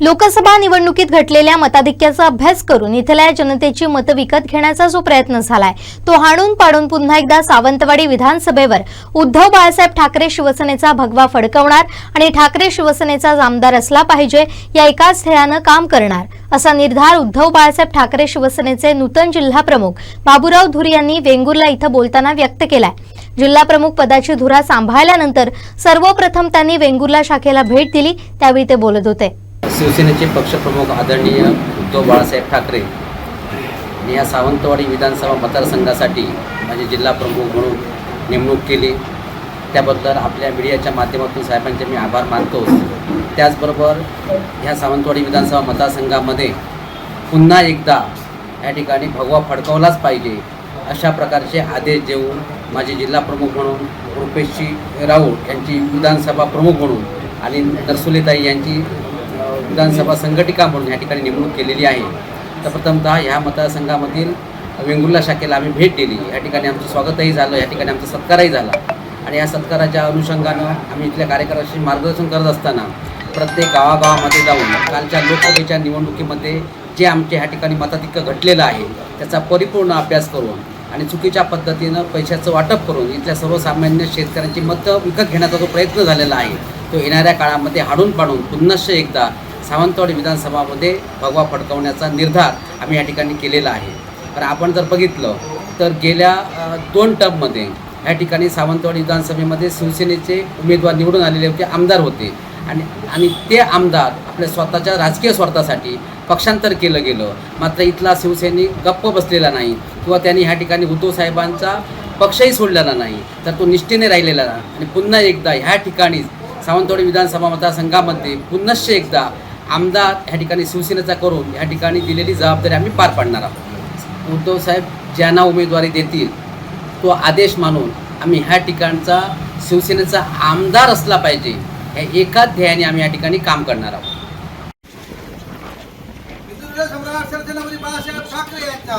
लोकसभा निवडणुकीत घटलेल्या मताधिक्याचा अभ्यास करून इथल्या जनतेची मतं विकत घेण्याचा जो प्रयत्न झालाय तो हाणून पाडून पुन्हा एकदा सावंतवाडी विधानसभेवर उद्धव बाळासाहेब ठाकरे शिवसेनेचा भगवा फडकवणार आणि ठाकरे शिवसेनेचा जामदार असला पाहिजे या एकाच ध्येयानं काम करणार असा निर्धार उद्धव बाळासाहेब ठाकरे शिवसेनेचे नूतन जिल्हा प्रमुख बाबूराव धुरी यांनी वेंगुर्ला इथं बोलताना व्यक्त केलाय. जिल्हा प्रमुख पदाची धुरा सांभाळल्यानंतर सर्वप्रथम त्यांनी वेंगुर्ला शाखेला भेट दिली त्यावेळी ते बोलत होते. शिवसेनेचे पक्षप्रमुख आदरणीय उद्धव बाळासाहेब ठाकरे मी या सावंतवाडी विधानसभा मतदारसंघासाठी माझे जिल्हा प्रमुख म्हणून नेमणूक केली. त्याबद्दल आपल्या मीडियाच्या माध्यमातून साहेबांचे मी आभार मानतो. त्याचबरोबर ह्या सावंतवाडी विधानसभा मतदारसंघामध्ये पुन्हा एकदा या ठिकाणी भगवा फडकवलाच पाहिजे अशा प्रकारचे आदेश देऊन माझे जिल्हा प्रमुख म्हणून रुपेशजी राऊत यांची विधानसभा प्रमुख म्हणून आणि नरसुलेताई यांची विधानसभा संघटिका म्हणून या ठिकाणी नेमणूक केलेली आहे. तर प्रथमतः ह्या मतदारसंघामधील वेंगुर्ला शाखेला आम्ही भेट दिली. या ठिकाणी आमचं स्वागतही झालं. या ठिकाणी आमचा सत्कारही झाला. आणि या सत्काराच्या अनुषंगानं आम्ही इथल्या कार्यकर्त्यांशी मार्गदर्शन करत असताना प्रत्येक गावागावामध्ये जाऊन कालच्या लोकसभेच्या निवडणुकीमध्ये जे आमचे ह्या ठिकाणी मताधिक्य घटलेलं आहे त्याचा परिपूर्ण अभ्यास करून आणि चुकीच्या पद्धतीनं पैशाचं वाटप करून इथल्या सर्वसामान्य शेतकऱ्यांची मतं विकत घेण्याचा जो प्रयत्न झालेला आहे तो येणाऱ्या काळामध्ये हाडून पाडून पुन्हा एकदा सावंतवाडी विधानसभामध्ये भगवा फडकवण्याचा निर्धार आम्ही या ठिकाणी केलेला आहे. तर आपण जर बघितलं तर गेल्या दोन टर्ममध्ये या ठिकाणी सावंतवाडी विधानसभेमध्ये शिवसेनेचे उमेदवार निवडून आलेले होते आमदार होते. आणि आणि ते आमदार आपल्या स्वतःच्या राजकीय स्वार्थासाठी पक्षांतर केलं गेलं. मात्र इथला शिवसैनिक गप्प बसलेला नाही किंवा त्यांनी ह्या ठिकाणी उद्धव साहेबांचा पक्षही सोडलेला नाही तर तो निष्ठेने राहिलेला आणि पुन्हा एकदा ह्या ठिकाणी सावंतवाडी विधानसभा मतदारसंघामध्ये पुन्हाशे एकदा आमदार ह्या ठिकाणी शिवसेनेचा करून ह्या ठिकाणी दिलेली जबाबदारी आम्ही पार पाडणार आहोत. उद्धव साहेब ज्यांना उमेदवारी देतील तो आदेश मानून आम्ही ह्या ठिकाणचा शिवसेनेचा आमदार असला पाहिजे ह्या एकाच ध्येयाने आम्ही या ठिकाणी काम करणार आहोत. बाळासाहेब ठाकरे यांचा.